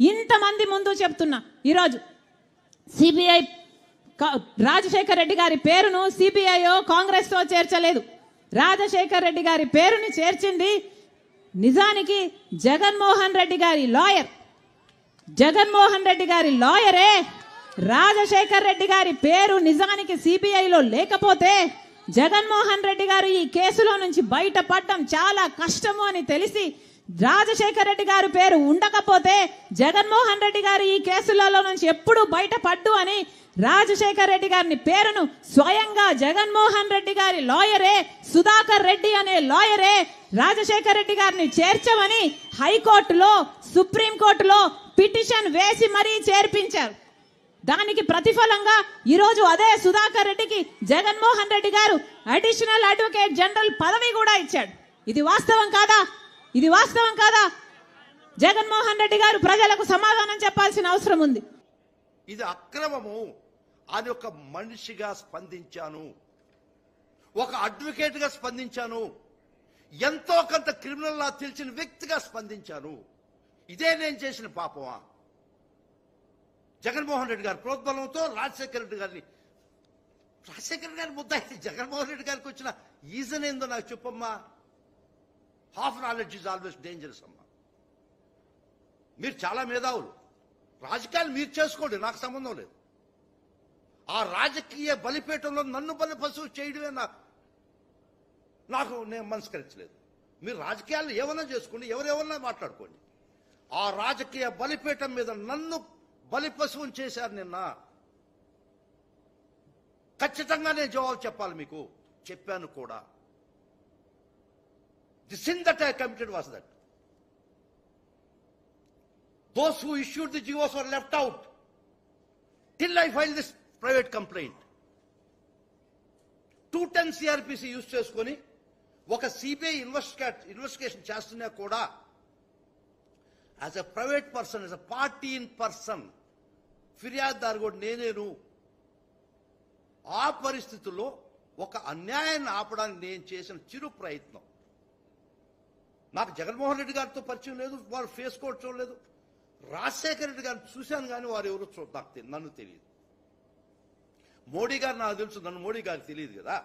ఇంతమంది ముందు చెప్తున్నా. ఈరోజు సిబిఐ రాజశేఖర్ రెడ్డి గారి పేరును సిబిఐఓ కాంగ్రెస్తో చేర్చలేదు. రాజశేఖర్ రెడ్డి గారి పేరుని చేర్చింది నిజానికి జగన్మోహన్ రెడ్డి గారి లాయర్. జగన్మోహన్ రెడ్డి గారి లాయరే. రాజశేఖర్ రెడ్డి గారి పేరు నిజానికి సిబిఐలో లేకపోతే జగన్మోహన్ రెడ్డి గారు ఈ కేసులో నుంచి బయటపడడం చాలా కష్టము అని తెలిసి రాజశేఖర్ రెడ్డి గారి పేరు ఉండకపోతే జగన్మోహన్ రెడ్డి గారు ఈ కేసులలో నుంచి ఎప్పుడు బయటపడ్డు అని రాజశేఖర్ రెడ్డి గారిని పేరును స్వయంగా జగన్మోహన్ రెడ్డి గారి లాయరే సుధాకర్ రెడ్డి అనే లాయరే రాజశేఖర్ రెడ్డి గారిని చేర్చమని హైకోర్టులో సుప్రీంకోర్టులో పిటిషన్ వేసి మరీ చేర్పించారు. దానికి ప్రతిఫలంగా ఈరోజు అదే సుధాకర్ రెడ్డికి జగన్మోహన్ రెడ్డి గారు అడిషనల్ అడ్వకేట్ జనరల్ పదవి కూడా ఇచ్చాడు. ఇది వాస్తవం కాదా? ఇది వాస్తవం కాదా? జగన్మోహన్ రెడ్డి గారు ప్రజలకు సమాధానం చెప్పాల్సిన అవసరం ఉంది. ఇది అక్రమము. అని ఒక మనిషిగా స్పందించాను. ఒక అడ్వకేట్గా స్పందించాను. ఎంతో కొంత క్రిమినల్ లా తెలిసిన వ్యక్తిగా స్పందించాను. ఇదే నేను చేసిన పాపమా? జగన్మోహన్ రెడ్డి గారి ప్రోద్బలంతో రాజశేఖర రెడ్డి గారిని రాజశేఖర గారి ముద్ద అయితే జగన్మోహన్ రెడ్డి గారికి వచ్చిన ఈజన్ ఏందో నాకు చెప్పమ్మా. Half knowledge is always dangerous అమ్మా. మీరు చాలా మేధావులు. రాజకీయాలు మీరు చేసుకోండి నాకు సంబంధం లేదు. ఆ రాజకీయ బలిపీఠంలో నన్ను బలి పశువు చేయడమే నాకు నాకు నేను మనస్కరించలేదు. మీరు రాజకీయాలు ఏమన్నా చేసుకోండి ఎవరెవరన్నా మాట్లాడుకోండి. ఆ రాజకీయ బలిపీఠం మీద నన్ను బలి పశువుని చేశారు నిన్న. ఖచ్చితంగా నేను జవాబు చెప్పాలి మీకు. చెప్పాను కూడా. The sin that I committed was that those who issued the GOs were left out. Till I filed this private complaint. Two ten CrPC use చేసుకొని ఒక సిబిఐ ఇన్వెస్టిగే ఇన్వెస్టిగేషన్ చేస్తున్నా కూడా as a private person as a party in person ఫిర్యాదుదారు కూడా నేనేను. ఆ పరిస్థితుల్లో ఒక అన్యాయాన్ని ఆపడానికి నేను చేసిన చిరు ప్రయత్నం. నాకు జగన్మోహన్ రెడ్డి గారితో పరిచయం లేదు వారు ఫేస్ కోడ్ చూడలేదు. రాజశేఖర రెడ్డి గారిని చూశాను కానీ వారు ఎవరు చూ నాకు నన్ను తెలియదు. మోడీ గారు నాకు తెలుసు నన్ను మోడీ గారికి తెలియదు కదా.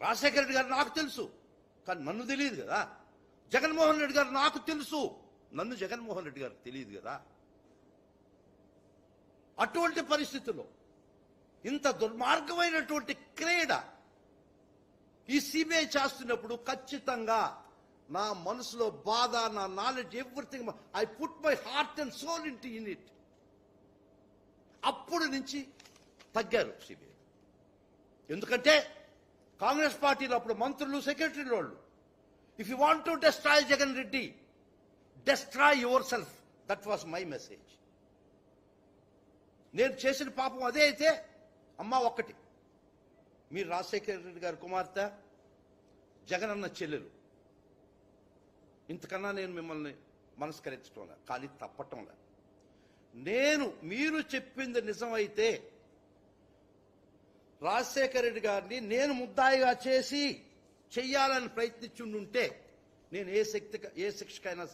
రాజశేఖర రెడ్డి గారు నాకు తెలుసు కానీ నన్ను తెలియదు కదా. జగన్మోహన్ రెడ్డి గారు నాకు తెలుసు నన్ను జగన్మోహన్ రెడ్డి గారికి తెలియదు కదా. అటువంటి పరిస్థితుల్లో ఇంత దుర్మార్గమైనటువంటి క్రీడ ఈ సిబిఐ చేస్తున్నప్పుడు ఖచ్చితంగా నా మనసులో బాధ నా knowledge everything I put my heart and soul in in it అప్పుడు నుంచి తగ్గారు సిబిఐ. ఎందుకంటే కాంగ్రెస్ పార్టీలో అప్పుడు మంత్రులు సెక్రటరీలు వాళ్ళు. If you want to destroy Jagan Reddy destroy your self that was my message నేను చేసిన పాపం అదే అయితే అమ్మ ఒక్కటి. మీరు రాజశేఖర రెడ్డి గారి కుమార్తె జగన్ అన్న చెల్లెలు. ఇంతకన్నా నేను మిమ్మల్ని మనస్కరించటం కానీ తప్పటం నేను మీరు చెప్పింది నిజమైతే రాజశేఖర రెడ్డి గారిని నేను ముద్దాయిగా చేసి చెయ్యాలని ప్రయత్నించుండుంటే నేను ఏ శక్తి ఏ శిక్షకైనా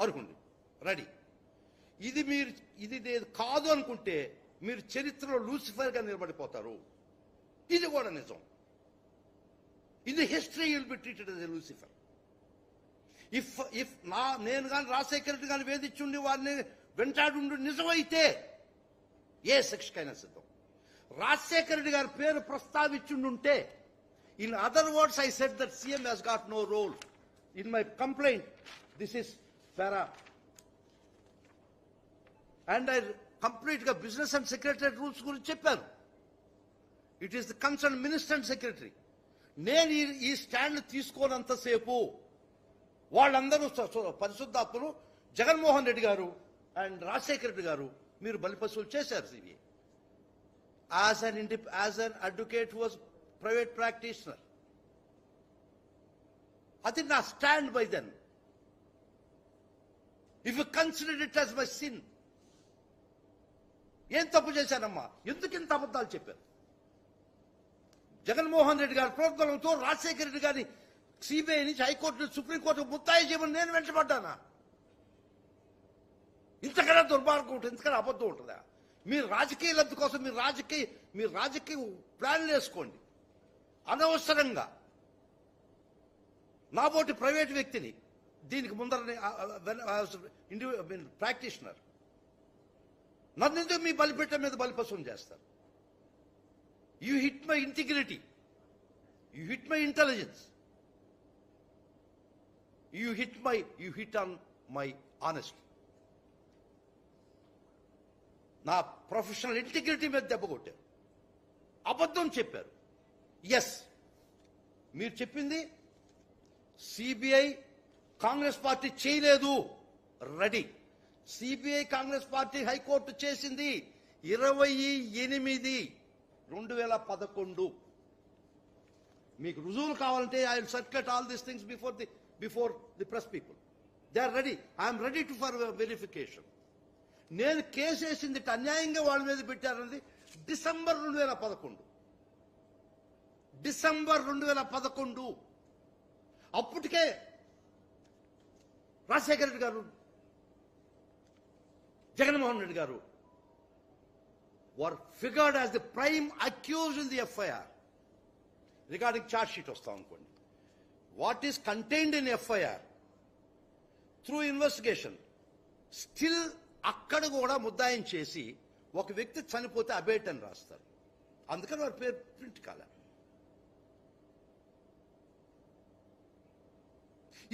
అర్హుండి రెడీ. ఇది మీరు ఇది నేను కాదు అనుకుంటే మీరు చరిత్రలో లూసిఫర్గా నిలబడిపోతారు. ఇది కూడా నిజం. ఇది history will be treated as Lucifer if if నా నేను కానీ రాజశేఖర రెడ్డి గారిని వేధించుండి వారిని వెంటాడుండు నిజమైతే ఏ శిక్షకైనా సిద్ధం. రాజశేఖర రెడ్డి గారి పేరు ప్రస్తావించుండుంటే in other words I set that CM has got no role in my complaint this is para and I కంప్లీట్గా బిజినెస్ అండ్ సెక్రటరీ రూల్స్ గురించి చెప్పాను it is the concern minister and secretary నేను ఈ- ఈ స్టాండ్ తీసుకోనంతసేపు వాళ్ళందరూ పరిశుద్ధాత్మలు జగన్మోహన్ రెడ్డి గారు and Rajasekhara Reddy గారు మీరు బలిపశువులు చేశారు CBI as an indie as an advocate was private practitioner అది నా stand by then if you consider it as my sin ఏం తప్పు చేశానమ్మా? ఎందుకు ఇంత అబద్ధాలు చెప్పారు? జగన్మోహన్ రెడ్డి గారి ప్రోద్బలంతో రాజశేఖర రెడ్డి గారిని సిబిఐ నుంచి హైకోర్టు సుప్రీంకోర్టు ముత్తాయి చేయమని నేను వెంటబడ్డానా? ఇంతకన్నా దుర్మార్గం ఉంటుంది ఇంతకన్నా అబద్ధం ఉంటుందా? మీరు రాజకీయ లబ్ధి కోసం మీరు రాజకీయ మీరు రాజకీయ ప్లాన్లు వేసుకోండి. అనవసరంగా. నాబోటి ప్రైవేట్ వ్యక్తిని దీనికి ముందర ప్రాక్టీషనర్. నన్నెందుకు మీ బలిపెట్ట మీద బలిపశం చేస్తారు? You hit my integrity. You hit my intelligence. You hit my you hit on my honesty నా ప్రొఫెషనల్ ఇంటిగ్రిటీ మీద దెబ్బ కొట్టారు. అబద్ధం చెప్పారు. ఎస్ మీరు చెప్పింది సిబిఐ కాంగ్రెస్ పార్టీ చేయలేదు. Ready CBI Congress party high court చేసింది ఇరవై ఎనిమిది రెండు వేల పదకొండు. మీకు రుజువులు కావాలంటే I will circulate all these things before the before the press people they are ready I'm ready to for verification నేను కేసు వేసింది అన్యాయంగా వాళ్ళ మీద పెట్టారన్నది డిసెంబర్ రెండు వేల పదకొండు. డిసెంబర్ రెండు వేల పదకొండు. అప్పటికే రాజశేఖర రెడ్డి గారు Jaganmohan Reddy garu were figured as the prime accused in the FIR regarding charge sheet వస్తాం అనుకోండి. What is contained in FIR through investigation still అక్కడ కూడా ముద్దాయం చేసి ఒక వ్యక్తి చనిపోతే అబేట్ అని రాస్తారు. అందుకని వారి పేరు ప్రింట్ కాల.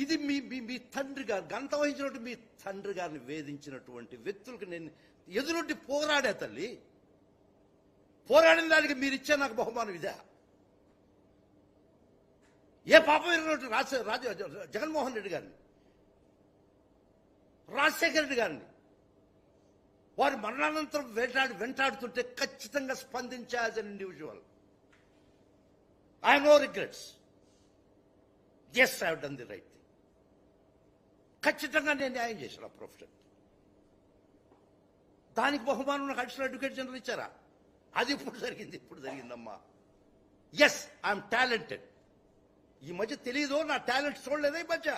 ఇది మీ మీ మీ తండ్రి గారు గంత వహించినట్టు మీ తండ్రి గారిని వేధించినటువంటి వ్యక్తులకు నేను ఎదురొడ్డి పోరాడే తల్లి. పోరాడిన దానికి మీరు ఇచ్చే నాకు బహుమానం ఇదా. ఏ పాపం ఎరగనట్టు రాజ రాజ జగన్మోహన్ రెడ్డి గారిని రాజశేఖర రెడ్డి గారిని వారి మరణానంతరం వెంటాడి వెంటాడుతుంటే ఖచ్చితంగా స్పందించా as an individual I no regrets yes I done the right thing ఖచ్చితంగా నేను న్యాయం చేశాను ఆ ప్రొఫెషన్ దానికి బహుమానం నాకు అడిషనల్ అడ్వకేట్ జనరల్ ఇచ్చారా? అది ఇప్పుడు జరిగింది ఇప్పుడు జరిగిందమ్మా. ఎస్ ఐఎమ్ టాలెంటెడ్ ఈ మధ్య తెలియదు నా టాలెంట్ చూడలేదా ఈ మధ్య?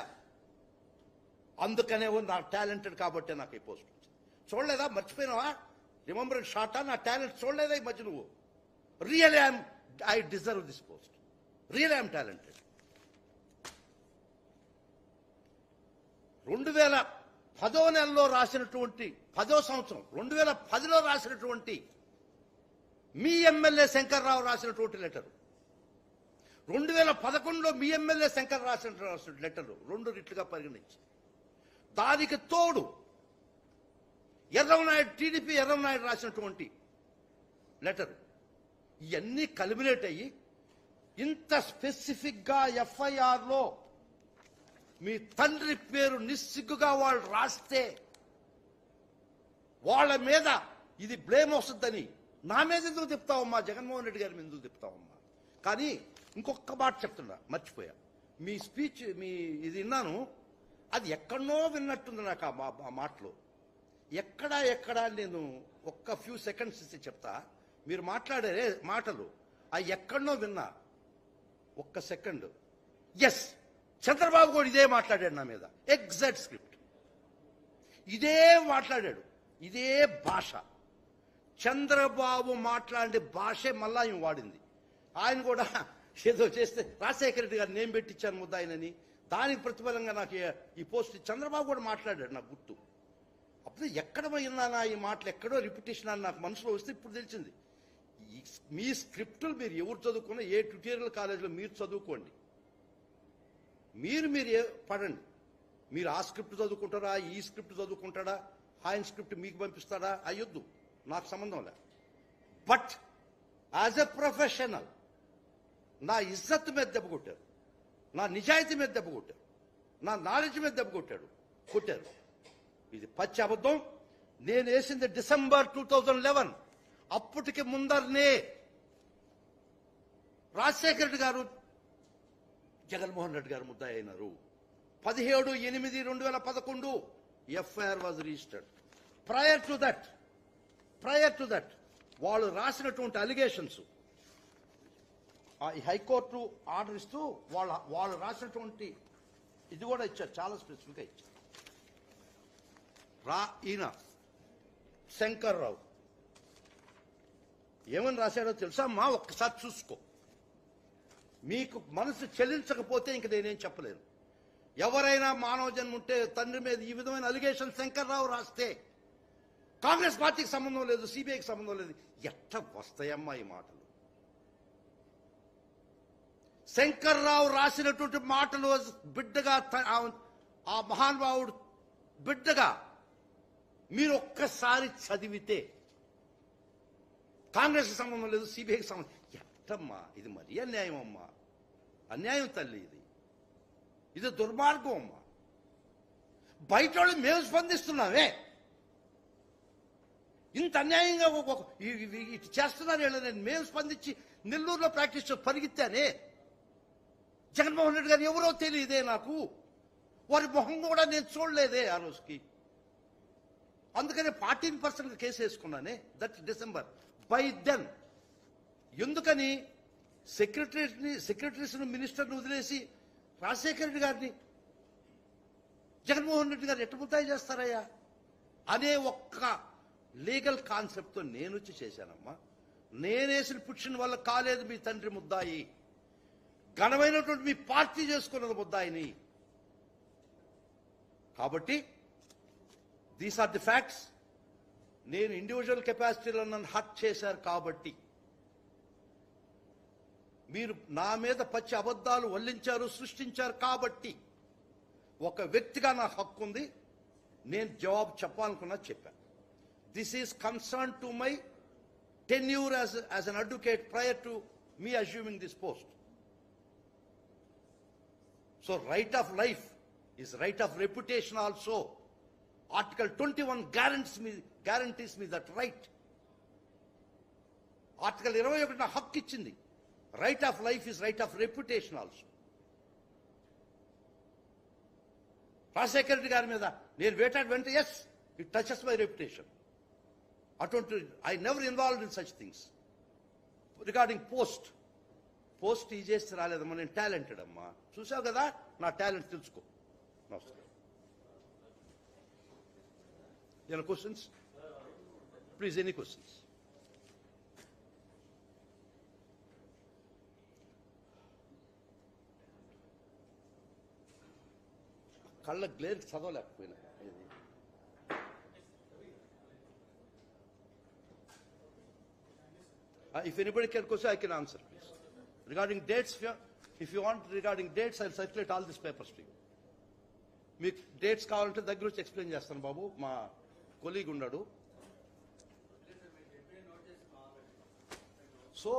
అందుకనే నా టాలెంటెడ్ కాబట్టే నాకు ఈ పోస్ట్ వచ్చింది. చూడలేదా? మర్చిపోయినావా? రిమెంబర్ షార్టా నా టాలెంట్ చూడలేదా ఈ మధ్య నువ్వు? Real I'm I deserve this post real I'm talented రెండు వేల పదో నెలలో రాసినటువంటి పదో సంవత్సరం రెండు వేల పదిలో రాసినటువంటి మీ ఎమ్మెల్యే శంకర్రావు రాసినటువంటి లెటర్. రెండు వేల పదకొండులో మీ ఎమ్మెల్యే శంకర్ రాసిన రాసిన లెటర్ రెండు రిట్లుగా పరిగణించి. దానికి తోడు ఎర్రవనాయుడు టీడీపీ ఎర్రవనాయుడు రాసినటువంటి లెటర్. ఇవన్నీ కలిమినేట్ అయ్యి ఇంత స్పెసిఫిక్గా ఎఫ్ఐఆర్లో మీ తండ్రి పేరు నిస్సిగ్గుగా వాళ్ళు రాస్తే వాళ్ళ మీద ఇది బ్లేమ్ వస్తుందని నా మీద ఎందుకు చెప్తావమ్మా జగన్మోహన్ రెడ్డి గారి మీద ఎందుకు చెప్తావమ్మా కానీ ఇంకొక మాట చెప్తున్నా మర్చిపోయా. మీ స్పీచ్ మీ ఇది విన్నాను అది ఎక్కడనో విన్నట్టుంది నాకు ఆ మా- మాటలు. ఎక్కడా ఎక్కడా నేను ఒక్క ఫ్యూ సెకండ్స్ ఇస్తే చెప్తా. మీరు మాట్లాడే మాటలు ఆ ఎక్కడనో విన్నా. ఒక్క సెకండ్ ఎస్ చంద్రబాబు కూడా ఇదే మాట్లాడాడు నా మీద. ఎగ్జాక్ట్ స్క్రిప్ట్ ఇదే మాట్లాడాడు. ఇదే భాష. చంద్రబాబు మాట్లాడే భాషే మళ్ళా ఆయన వాడింది. ఆయన కూడా ఏదో చేస్తే రాజశేఖర రెడ్డి గారు నేను పెట్టించాను ముద్దాయనని దానికి ప్రతిఫలంగా నాకు ఈ- పోస్ట్ చంద్రబాబు కూడా మాట్లాడాడు నాకు గుర్తు. అప్పుడు ఎక్కడ విన్నానా ఈ మాటలు ఎక్కడో రిపిటేషన్ అని నాకు మనసులో వస్తే ఇప్పుడు తెలిసింది. మీ స్క్రిప్టులు మీరు ఎవరు చదువుకున్నా ఏ ట్యూటోరియల్ కాలేజీలో మీరు చదువుకోండి. మీరు మీరు పడండి. మీరు ఆ స్క్రిప్ట్ చదువుకుంటారా? ఈ స్క్రిప్ట్ చదువుకుంటాడా? ఆయన స్క్రిప్ట్ మీకు పంపిస్తాడా? అయ్యొద్దు. నాకు సంబంధం లే బట్ యాజ్ ఎ ప్రొఫెషనల్ నా ఇజ్జత్ మీద దెబ్బ కొట్టారు. నా నిజాయితీ మీద దెబ్బ కొట్టారు. నా నాలెడ్జ్ మీద దెబ్బ కొట్టాడు కొట్టారు. ఇది పచ్చి అబద్ధం. నేను వేసింది డిసెంబర్ టూ థౌజండ్ లెవెన్. అప్పటికి ముందరనే రాజశేఖర రెడ్డి గారు జగన్మోహన్ రెడ్డి గారు ముద్దాయి అయినారు. పదిహేడు ఎనిమిది రెండు వేల పదకొండు FIR was registered prior to that prior to that వాళ్ళు రాసినటువంటి అలిగేషన్స్ ఈ హైకోర్టు ఆర్డర్ ఇస్తూ వాళ్ళ వాళ్ళు రాసినటువంటి ఇది కూడా ఇచ్చారు చాలా స్పెసిఫిక్గా ఇచ్చారు. రా ఈయన శంకర్రావు. ఏమని రాశాడో తెలుసా? మా ఒక్కసారి చూసుకో. మీకు మనసు చెల్లించకపోతే ఇంక నేనేం చెప్పలేను. ఎవరైనా మానవ జన్మ ఉంటే తండ్రి మీద ఈ విధమైన అలిగేషన్ శంకర్రావు రాస్తే కాంగ్రెస్ పార్టీకి సంబంధం లేదు సిబిఐకి సంబంధం లేదు. ఎట్ట వస్తాయమ్మా ఈ మాటలు? శంకర్రావు రాసినటువంటి మాటలు బిడ్డగా ఆ- మహానుభావుడు బిడ్డగా మీరు ఒక్కసారి చదివితే కాంగ్రెస్ సంబంధం లేదు సిబిఐకి సంబంధం ఎట్టమ్మా ఇది మరీ అన్యాయం అమ్మా. అన్యాయం తల్లి ఇది. ఇది దుర్మార్గం అమ్మా. బయట వాళ్ళు మేము స్పందిస్తున్నామే. ఇంత అన్యాయంగా ఇటు చేస్తున్నారు వీళ్ళని. నేను మేము స్పందించి నెల్లూరులో ప్రాక్టీస్ పరిగెత్తానే జగన్మోహన్ రెడ్డి గారు ఎవరో తెలియదే నాకు. వారి మొహం కూడా నేను చూడలేదే ఆ రోజుకి. అందుకనే ఫార్టీన్ పర్సెంట్ కేసు వేసుకున్నానే దట్ డిసెంబర్. బై దెన్ ఎందుకని సెక్రటరీని సెక్రటరీస్ను మినిస్టర్ని వదిలేసి రాజశేఖర రెడ్డి గారిని? జగన్మోహన్ రెడ్డి గారు ఎట్టుముతాయి చేస్తారయ్యా? అనే ఒక్క లీగల్ కాన్సెప్ట్తో నేను వచ్చి చేశానమ్మా. నేనేసిన పుట్టిన వల్ల కాలేదు మీ తండ్రి ముద్దాయి. ఘనమైనటువంటి మీ పార్టీ చేసుకున్నది ముద్దాయిని. కాబట్టి దీస్ ఆర్ ది ఫ్యాక్ట్స్ నేను ఇండివిజువల్ కెపాసిటీలో నన్ను హట్ చేశారు కాబట్టి. మీరు నా మీద పచ్చి అబద్ధాలు వల్లించారు సృష్టించారు కాబట్టి. ఒక వ్యక్తిగా నా హక్కు ఉంది. నేను జవాబు చెప్పాలనుకున్నా చెప్పాను this is concern to my tenure as as an advocate prior to me assuming this post so right of life is right of reputation also article twenty one guarantees me guarantees me that right article ఇరవై ఒకటి నా హక్కు ఇచ్చింది. Right of life is right of reputation also Rajasekhara Reddy గారి మీద నేను వేటాడు వెంట yes it touches my reputation అటువంటి I never involve in such things regarding post post ఈ చేస్తే రాలేదమ్మా నేను టాలెంటెడ్ అమ్మా చూసావు కదా నా టాలెంట్ తెలుసుకో నమస్కారం ఏమైనా క్వశ్చన్స్ ప్లీజ్ ఎనీ క్వశ్చన్స్ కళ్ళ గ్లేర్ చదవలేకపోయినా ఇది Uh, if anybody can question, I can answer, please. Regarding dates, if you, if you want regarding dates, I'll circulate all these papers to you. మీకు dates కావాలంటే దగ్గర వచ్చి explain చేస్తాను బాబు మా colleague ఉన్నాడు సో